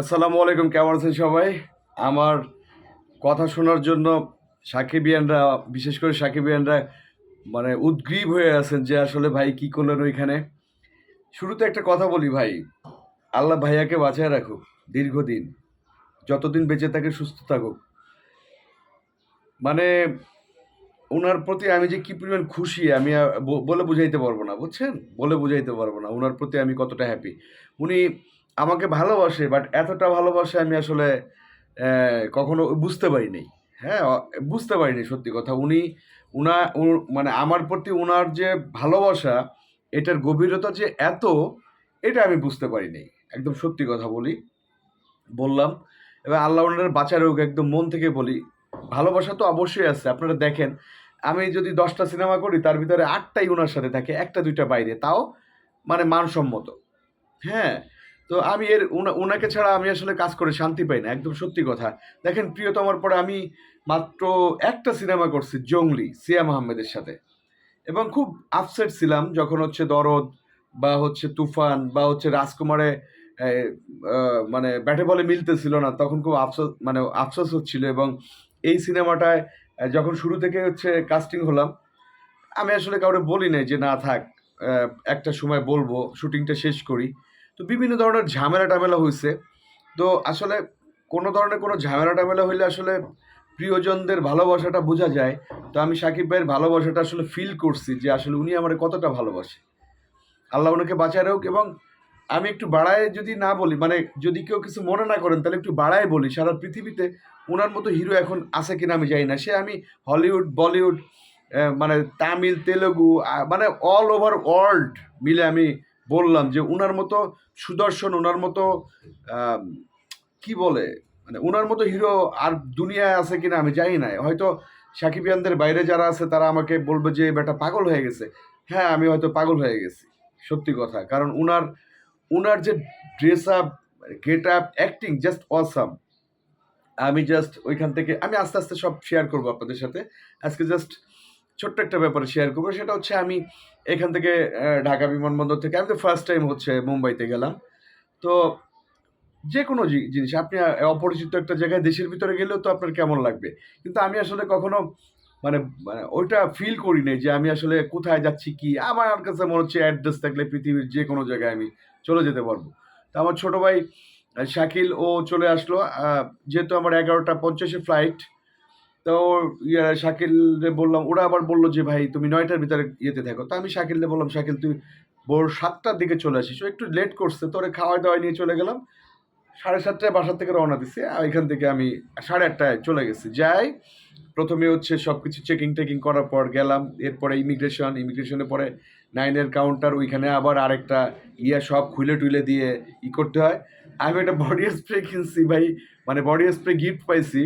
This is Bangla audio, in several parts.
আসসালামু আলাইকুম, কেমন আছেন সবাই? আমার কথা শোনার জন্য সাকিবিয়ানরা, বিশেষ করে সাকিবিয়ানরা মানে উদ্গ্রীব হয়ে আছেন যে আসলে ভাই কি করলেন ওইখানে। শুরুতে একটা কথা বলি ভাই, আল্লাহ ভাইয়াকে বাঁচায় রাখুক দীর্ঘদিন, যতদিন বেঁচে থাকে সুস্থ থাকুক। মানে ওনার প্রতি আমি যে কি পরিমাণ খুশি, আমি বলে বুঝাইতে পারব না, বুঝছেন? বলে বুঝাইতে পারব না, ওনার প্রতি আমি কতটা হ্যাপি উনি আমাকে ভালোবাসে বাট এতটা ভালোবাসে আমি আসলে কখনো বুঝতে পারিনি। হ্যাঁ বুঝতে পারিনি সত্যি কথা। উনি, উনা মানে আমার প্রতি ওনার যে ভালোবাসা, এটার গভীরতা যে এত, এটা আমি বুঝতে পারিনি। একদম সত্যি কথা বলি, বললাম। এবার আল্লাহ ওনার বাঁচার হোক, একদম মন থেকে বলি, ভালোবাসা তো অবশ্যই আছে, আপনারা দেখেন। আমি যদি দশটা সিনেমা করি, তার ভিতরে আটটাই ওনার সাথে থাকে, একটা দুইটা বাইরে, তাও মানে মানসম্মত। হ্যাঁ তো আমি এর উনাকে ছাড়া আমি আসলে কাজ করে শান্তি পাই না, একদম সত্যি কথা। দেখেন, প্রিয়তমার পরে আমি মাত্র একটা সিনেমা করছি জঙ্গলি সিয়াম আহমেদের সাথে। এবং খুব আপসেট ছিলাম যখন হচ্ছে দরদ বা হচ্ছে তুফান বা হচ্ছে রাজকুমারে মানে ব্যাটে বলে মিলতেছিল না, তখন খুব আফসোস মানে আফসোস হচ্ছিল এবং এই সিনেমাটায় যখন শুরু থেকে হচ্ছে কাস্টিং হলাম, আমি আসলে কাউরে বলি নাই যে, না থাক একটা সময় বলব, শুটিংটা শেষ করি। তো বিভিন্ন ধরনের ঝামেলা টামেলা হয়েছে তো আসলে কোনো ধরনের কোনো ঝামেলা টামেলা হইলে আসলে প্রিয়জনদের ভালোবাসাটা বোঝা যায়। তো আমি সাকিব ভাইয়ের ভালোবাসাটা আসলে ফিল করছি যে আসলে উনি আমার কতটা ভালোবাসে। আল্লাহ ওনাকে বাঁচায় হোক এবং আমি একটু বাড়ায় যদি না বলি মানে যদি কেউ কিছু মনে না করেন তাহলে একটু বাড়ায় বলি, সারা পৃথিবীতে ওনার মতো হিরো এখন আছে কিনা আমি জানি না। সে আমি হলিউড বলিউড মানে তামিল, তেলেগু মানে অল ওভার ওয়ার্ল্ড মিলে আমি বললাম যে উনার মতো সুদর্শন ওনার মতো কি বলে মানে ওনার মতো হিরো আর দুনিয়ায় আছে কিনা আমি জানি না। হয়তো সাকিবিয়ানদের বাইরে যারা আছে তারা আমাকে বলবে যে বেটা পাগল হয়ে গেছে। হ্যাঁ আমি হয়তো পাগল হয়ে গেছি, সত্যি কথা। কারণ উনার উনার যে dress up get up acting just awesome আমি জাস্ট ওইখান থেকে, আমি আস্তে আস্তে সব শেয়ার করব আপনাদের সাথে। আজকে জাস্ট ছোট্ট একটা ব্যাপারে শেয়ার করব। সেটা হচ্ছে আমি এখান থেকে ঢাকা বিমানবন্দর থেকে। আমি তো ফার্স্ট টাইম হচ্ছে মুম্বাইতে গেলাম। তো যে কোনো জিনিস, আপনি অপরিচিত একটা জায়গায় দেশের ভিতরে গেলেও তো আপনার কেমন লাগবে? কিন্তু আমি আসলে কখনো মানে মানে ওইটা ফিল করি নাই যে আমি আসলে কোথায় যাচ্ছি, কি? আমার কাছে মনে হচ্ছে অ্যাড্রেস থাকলে পৃথিবীর যে কোনো জায়গায় আমি চলে যেতে পারব। তো আমার ছোটো ভাই শাকিল, ও চলে আসলো। যেহেতু আমার এগারোটা পঞ্চাশে ফ্লাইট তো ইয়া, শাকিলরে বললাম, ওরা আবার বলল যে, ভাই, তুমি নয়টার ভিতরে ইয়েতে থাকো। তো আমি শাকিলরে বললাম, শাকিল, তুই ভোর সাতটার দিকে চলে আসিস। একটু লেট করছে তোরে খাওয়াই দাওয়াই নিয়ে চলে গেলাম। সাড়ে সাতটায় বাসার থেকে রওনা দিছি, আর এখান থেকে আমি সাড়ে আটটায় চলে গেছি। যাই, প্রথমে হচ্ছে সব কিছু চেকিং টেকিং করার পর গেলাম, এরপরে ইমিগ্রেশন ইমিগ্রেশনের পরে নাইনের কাউন্টার ওইখানে আবার আরেকটা ইয়া সব খুলে টুলে দিয়ে ই করতে হয়। আমি একটা বডি স্প্রে কিনছি, ভাই মানে বডি স্প্রে গিফট পাইছি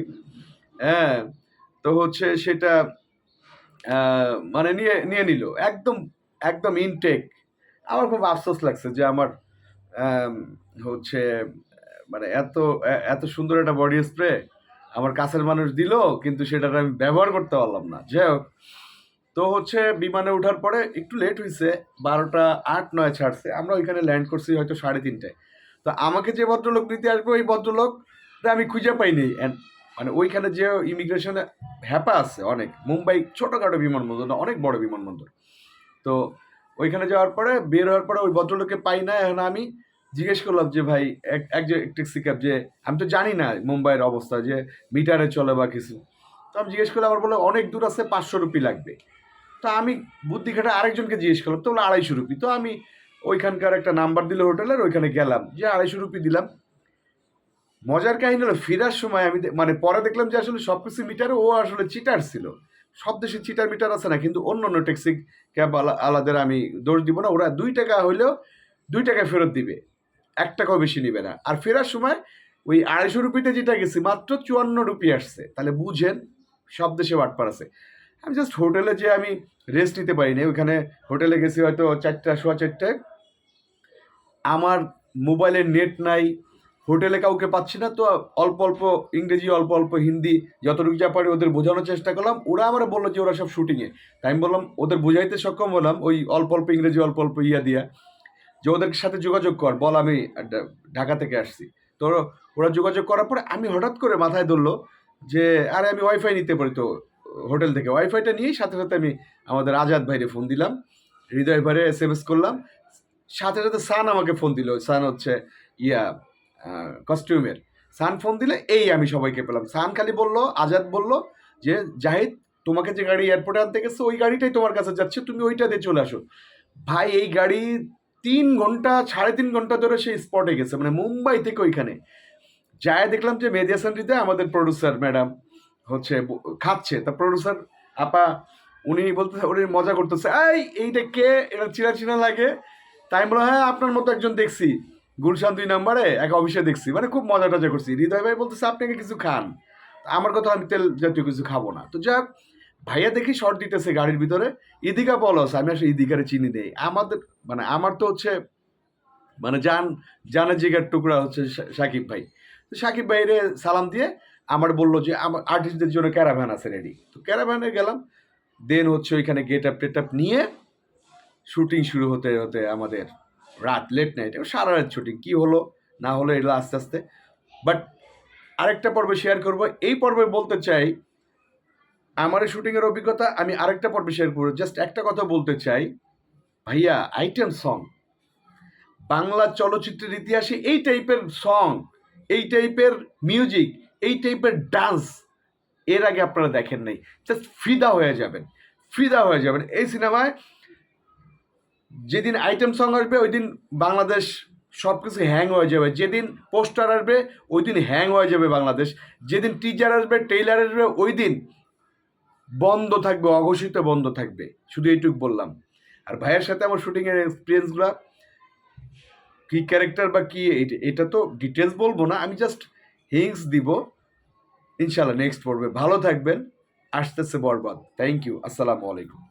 হ্যাঁ। তো হচ্ছে সেটা মানে নিয়ে নিয়ে নিল। একদম একদম ইনটেক আমার খুব আফসোস লাগছে যে আমার হচ্ছে মানে এত এত সুন্দর একটা বডি স্প্রে আমার কাছের মানুষ দিল, কিন্তু সেটার আমি ব্যবহার করতে পারলাম না। যাই হোক, তো হচ্ছে বিমানে ওঠার পরে একটু লেট হয়েছে বারোটা আট, নয় ছাড়ছে। আমরা ওইখানে ল্যান্ড করছি হয়তো সাড়ে তিনটায়। তো আমাকে যে ভদ্রলোক নিতে আসবে, ওই ভদ্রলোক আমি খুঁজে পাইনি। মানে ওইখানে যে ইমিগ্রেশনে হ্যাপা আছে অনেক। মুম্বাই ছোটোখাটো বিমানবন্দর না, অনেক বড় বিমানবন্দর। তো ওইখানে যাওয়ার পরে, বের হওয়ার পরে ওই ভদ্রলোককে পাই না, এখন আমি জিজ্ঞেস করলাম যে, ভাই, এক যে ট্যাক্সি ক্যাব যে, আমি তো জানি না মুম্বাইয়ের অবস্থা, যে মিটারে চলে বা কিছু। তো আমি জিজ্ঞেস করলাম, আমার বলে অনেক দূর আছে, পাঁচশো রুপি লাগবে। তো আমি বুদ্ধি খাটা আরেকজনকে জিজ্ঞেস করলাম তো বলে আড়াইশো রুপি? তো আমি ওইখানকার একটা নাম্বার দিল হোটেলের, ওইখানে গেলাম। যে আড়াইশো রুপি দিলাম। মজার কাহিনী হলো, ফেরার সময় আমি মানে পরে দেখলাম যে আসলে সব কিছু মিটারে, ও আসলে চিটার ছিল। সব দেশে চিটার মিটার আছে না, কিন্তু অন্য অন্য ট্যাক্সি ক্যাব আলাদের আমি দোষ দিব না, ওরা দুই টাকা হইলেও দুই টাকা ফেরত দিবে। এক টাকাও বেশি নিবে না। আর ফেরার সময় ওই আড়াইশো রুপিতে যেটা গেছি, মাত্র চুয়ান্ন রুপি আসছে। তাহলে বুঝেন, সব দেশে বাটপার আছে। আমি জাস্ট হোটেলে যে আমি রেস্ট নিতে পারিনি। ওইখানে হোটেলে গেছি হয়তো চারটা, সোয়া চারটায়। আমার মোবাইলে নেট নাই হোটেলে কাউকে পাচ্ছি না, তো অল্প অল্প ইংরেজি, অল্প অল্প হিন্দি যতটুকু যা পারি ওদের বোঝানোর চেষ্টা করলাম। ওরা আমার বলল যে ওরা সব শুটিংয়ে। তাই আমি বললাম, ওদের বোঝাইতে সক্ষম হলাম ওই অল্প অল্প ইংরেজি, অল্প অল্প ইয়া দিয়া। যে ওদের সাথে যোগাযোগ কর, বল আমি ঢাকা থেকে আসছি। তো ওরা যোগাযোগ করার পরে আমি হঠাৎ করে মাথায় ধরলো যে, আরে, আমি ওয়াইফাই নিতে পারি তো হোটেল থেকে। ওয়াইফাইটা নিয়েই সাথে সাথে আমি আমাদের আজাদ ভাইরে ফোন দিলাম। হৃদয় ভাইরে এস এম এস করলাম। সাথে সাথে সান আমাকে ফোন দিল। সান হচ্ছে ইয়া কস্টিউমের সান ফোন দিলে এই আমি সবাইকে পেলাম। সান খালি বলল, আজাদ বলল যে, জাহিদ, তোমাকে যে গাড়ি এয়ারপোর্টে আনতে গেছে, ওই গাড়িটাই তোমার কাছে যাচ্ছে, তুমি ওইটা দিয়ে চলে আসো। ভাই, এই গাড়ি তিন ঘণ্টা, সাড়ে তিন ঘণ্টা ধরে সেই স্পটে গেছে মানে মুম্বাই থেকে ওইখানে। যায় দেখলাম যে মেদিয়া সেন্ট্রিতে আমাদের প্রডিউসার ম্যাডাম হচ্ছে খাচ্ছে। তা প্রডিউসার আপা, উনি বলতেছে উনি মজা করতেছে, এই, এইটা কে? এটা চিনা চিনা লাগে তাই বলো হ্যাঁ আপনার মতো একজন দেখছি। গুলশান দুই নাম্বারে এক অফিসে দেখছি মানে খুব মজা টজা করছি। হৃদয় ভাই বলতেছে আপনাকে কিছু খান। আমার কথা, আমি তেল জাতীয় কিছু খাব না। তো যাক, ভাইয়া দেখি শর্ট দিতেছে গাড়ির ভিতরে। ইদিকা বলস আমি আসলে ইদিকারে চিনি দেই আমাদের মানে আমার তো হচ্ছে মানে জান, জানের জিগার টুকরা হচ্ছে সাকিব ভাই। তো সাকিব ভাইরে সালাম দিয়ে আমার বলল যে আমার আর্টিস্টদের জন্য ক্যারাভ্যান আছে রেডি তো ক্যারাভ্যানে গেলাম। দেন হচ্ছে ওইখানে গেট আপ টেট আপ নিয়ে শুটিং শুরু হতে হতে আমাদের রাত লেট নাইট সারা রাত শুটিং কী হলো, না হলো, এগুলো আস্তে আস্তে। বাট আরেকটা পর্বে শেয়ার করব। এই পর্বে বলতে চাই, আমার শুটিংয়ের অভিজ্ঞতা, আমি আরেকটা পর্বে শেয়ার করব। জাস্ট একটা কথা বলতে চাই, ভাইয়া আইটেম সং বাংলা চলচ্চিত্রের ইতিহাসে এই টাইপের সং এই টাইপের মিউজিক এই টাইপের ডান্স এর আগে আপনারা দেখেন নাই। জাস্ট ফিদা হয়ে যাবেন, ফিদা হয়ে যাবেন। এই সিনেমায় যেদিন আইটেম সং আসবে ওই দিন বাংলাদেশ সব কিছু হ্যাং হয়ে যাবে। যেদিন পোস্টার আসবে ওই দিন হ্যাং হয়ে যাবে বাংলাদেশ। যেদিন টিজার আসবে টেইলার আসবে ওই দিন বন্ধ থাকবে, অঘোষিত বন্ধ থাকবে। শুধু এইটুক বললাম। আর ভাইয়ের সাথে আমার শুটিংয়ের এক্সপিরিয়েন্সগুলো কি ক্যারেক্টার বা কি, এটা- তো ডিটেলস বলব না, আমি জাস্ট হিংস দিব। ইনশাল্লাহ নেক্সট পড়বে ভালো থাকবেন। আসতেছে বরবাদ। থ্যাংক ইউ আসসালামু আলাইকুম।